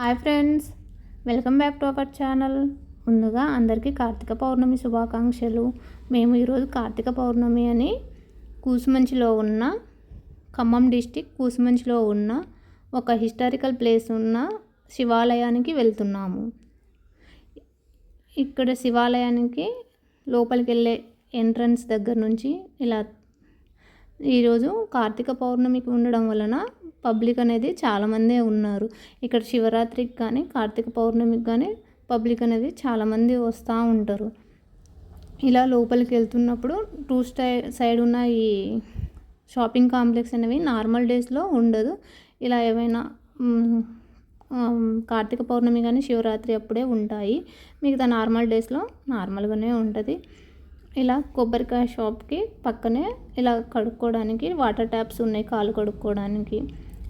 Hi friends welcome back to our channel. ముందుగా అందరికీ కార్తీక పౌర్ణమి శుభాకాంక్షలు. మేము ఈరోజు కార్తీక పౌర్ణమి అని కూసుమంచిలో ఉన్న ఖమ్మం డిస్టిక్ కూసుమంచిలో ఉన్న ఒక హిస్టారికల్ ప్లేస్ ఉన్న శివాలయానికి వెళ్తున్నాము. ఇక్కడ శివాలయానికి లోపలికి వెళ్ళే ఎంట్రన్స్ దగ్గర నుంచి ఇలా ఈరోజు కార్తీక పౌర్ణమికి ఉండడం వలన పబ్లిక్ అనేది చాలామందే ఉన్నారు. ఇక్కడ శివరాత్రికి కానీ కార్తీక పౌర్ణమికి కానీ పబ్లిక్ అనేది చాలామంది వస్తూ ఉంటారు. ఇలా లోపలికి వెళ్తున్నప్పుడు టూ స్టై సైడ్ ఉన్న ఈ షాపింగ్ కాంప్లెక్స్ అనేవి నార్మల్ డేస్లో ఉండదు. ఇలా ఏమైనా కార్తీక పౌర్ణమి కానీ శివరాత్రి అప్పుడే ఉంటాయి. మిగతా నార్మల్ డేస్లో నార్మల్గానే ఉంటుంది. ఇలా కొబ్బరికాయ షాప్కి పక్కనే ఇలా కడుక్కోవడానికి వాటర్ ట్యాప్స్ ఉన్నాయి కాలు కడుక్కోవడానికి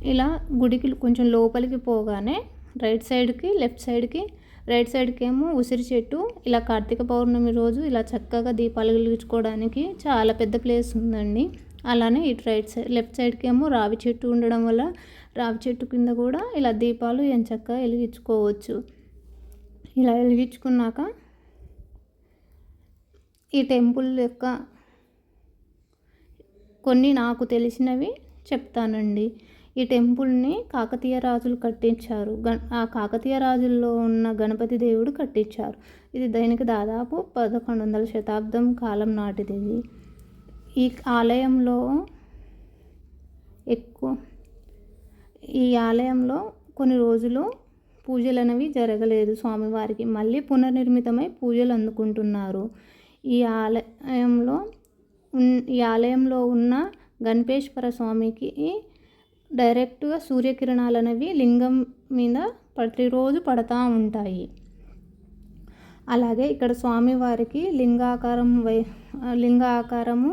ఇలా గుడికి కొంచెం లోపలికి పోగానే రైట్ సైడ్కి లెఫ్ట్ సైడ్కి రైట్ సైడ్కి ఏమో ఉసిరి చెట్టు ఇలా కార్తీక పౌర్ణమి రోజు ఇలా చక్కగా దీపాలు వెలిగించుకోవడానికి చాలా పెద్ద ప్లేస్ ఉందండి. అలానే ఇటు రైట్ సైడ్ లెఫ్ట్ సైడ్కి ఏమో రావి చెట్టు ఉండడం వల్ల రావి చెట్టు కింద కూడా ఇలా దీపాలు ఎంచక్క వెలిగించుకోవచ్చు. ఇలా వెలిగించుకున్నాక ఈ టెంపుల్ యొక్క కొన్ని నాకు తెలిసినవి చెప్తానండి. ఈ టెంపుల్ని కాకతీయ రాజులు కట్టించారు. ఆ కాకతీయ రాజుల్లో ఉన్న గణపతి దేవుడు కట్టించారు. ఇది దీనికి దాదాపు పదకొండు వందల శతాబ్దం కాలం నాటిది. ఇది ఈ ఆలయంలో ఎక్కువ ఈ ఆలయంలో కొన్ని రోజులు పూజలు అనేవి జరగలేదు స్వామివారికి. మళ్ళీ పునర్నిర్మితమై పూజలు అందుకుంటున్నారు. ఈ ఆలయంలో ఈ ఆలయంలో ఉన్న గణపేశ్వర స్వామికి డైరెక్ట్గా సూర్యకిరణాలు అనేవి లింగం మీద ప్రతిరోజు పడతా ఉంటాయి. అలాగే ఇక్కడ స్వామివారికి లింగాకారం వై లింగ ఆకారము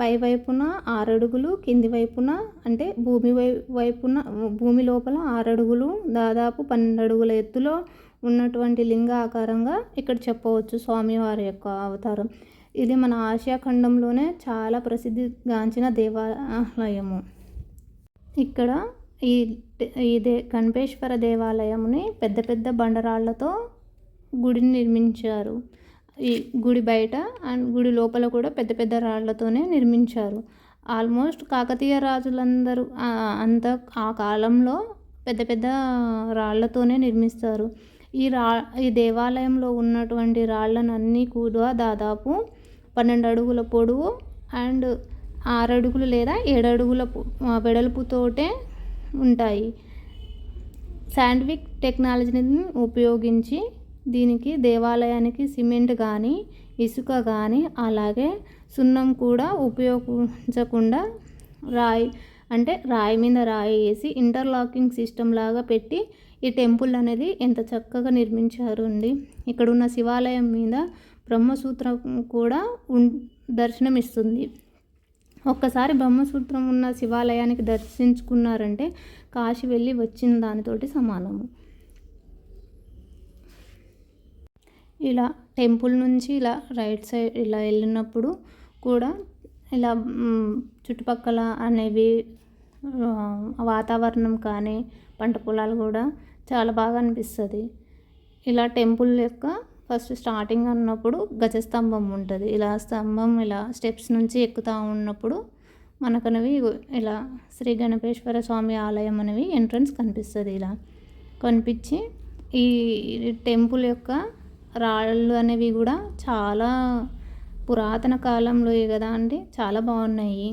పై వైపున ఆరడుగులు కింది వైపున అంటే భూమి వై వైపున భూమి లోపల ఆరడుగులు దాదాపు పన్నెండు అడుగుల ఎత్తులో ఉన్నటువంటి లింగ ఆకారంగా ఇక్కడ చెప్పవచ్చు స్వామివారి యొక్క అవతారం. ఇది మన ఆసియా ఖండంలోనే చాలా ప్రసిద్ధిగాంచిన దేవాలయము. ఇక్కడ ఈ ఈ దే కణపేశ్వర దేవాలయంని పెద్ద పెద్ద బండరాళ్ళతో గుడిని నిర్మించారు. ఈ గుడి బయట అండ్ గుడి లోపల కూడా పెద్ద పెద్ద రాళ్ళతోనే నిర్మించారు. ఆల్మోస్ట్ కాకతీయ రాజులందరూ అంత ఆ కాలంలో పెద్ద పెద్ద రాళ్ళతోనే నిర్మిస్తారు. ఈ రా ఈ దేవాలయంలో ఉన్నటువంటి రాళ్ళను అన్నీ కూడా దాదాపు పన్నెండు అడుగుల పొడవు అండ్ ఆరు అడుగులు లేదా ఏడు అడుగుల వెడల్పుతోటే ఉంటాయి. శాండ్విక్ టెక్నాలజీని ఉపయోగించి దీనికి దేవాలయానికి సిమెంట్ కానీ ఇసుక కానీ అలాగే సున్నం కూడా ఉపయోగించకుండా రాయి అంటే రాయి మీద రాయి వేసి ఇంటర్లాకింగ్ సిస్టమ్ లాగా పెట్టి ఈ టెంపుల్ అనేది ఎంత చక్కగా నిర్మించారు అండి. ఇక్కడ ఉన్న శివాలయం మీద బ్రహ్మసూత్రం కూడా దర్శనం ఇస్తుంది ఒక్కసారి బ్రహ్మసూత్రం ఉన్న శివాలయానికి దర్శించుకున్నారంటే కాశీ వెళ్ళి వచ్చిన దానితోటి సమానము. ఇలా టెంపుల్ నుంచి ఇలా రైట్ సైడ్ ఇలా వెళ్ళినప్పుడు కూడా ఇలా చుట్టుపక్కల అనేవి వాతావరణం కానీ పంట పొలాలు కూడా చాలా బాగా అనిపిస్తుంది. ఇలా టెంపుల్ యొక్క ఫస్ట్ స్టార్టింగ్ అన్నప్పుడు గజస్తంభం ఉంటుంది. ఇలా స్తంభం ఇలా స్టెప్స్ నుంచి ఎక్కుతూ ఉన్నప్పుడు మనకనవి ఇలా శ్రీ గణపేశ్వర స్వామి ఆలయం అనేవి ఎంట్రన్స్ కనిపిస్తుంది ఇలా. కనిపించి ఈ టెంపుల్ యొక్క రాళ్ళు అనేవి కూడా చాలా పురాతన కాలంలో కదా అండి? చాలా బాగున్నాయి.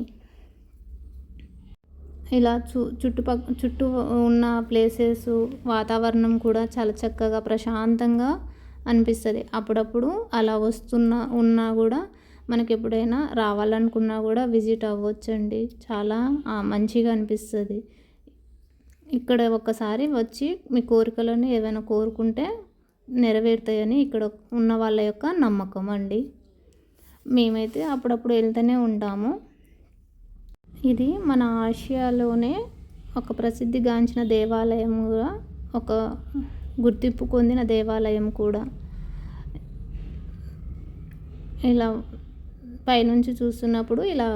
ఇలా చు చుట్టుపక్క చుట్టూ ఉన్న ప్లేసెస్ వాతావరణం కూడా చాలా చక్కగా ప్రశాంతంగా అనిపిస్తుంది. అప్పుడప్పుడు అలా వస్తున్నా ఉన్నా కూడా మనకి ఎప్పుడైనా రావాలనుకున్నా కూడా విజిట్ అవ్వచ్చండి. చాలా మంచిగా అనిపిస్తుంది. ఇక్కడ ఒకసారి వచ్చి మీ కోరికలను ఏదైనా కోరుకుంటే నెరవేరుతాయని ఇక్కడ ఉన్న వాళ్ళ యొక్క నమ్మకం అండి. మేమైతే అప్పుడప్పుడు వెళ్తూనే ఉంటాము. ఇది మన ఆసియాలోనే ఒక ప్రసిద్ధిగాంచిన దేవాలయముగా ఒక గుర్తింపు పొందిన దేవాలయం కూడా. ఇలా పైనుంచి చూస్తున్నప్పుడు ఇలా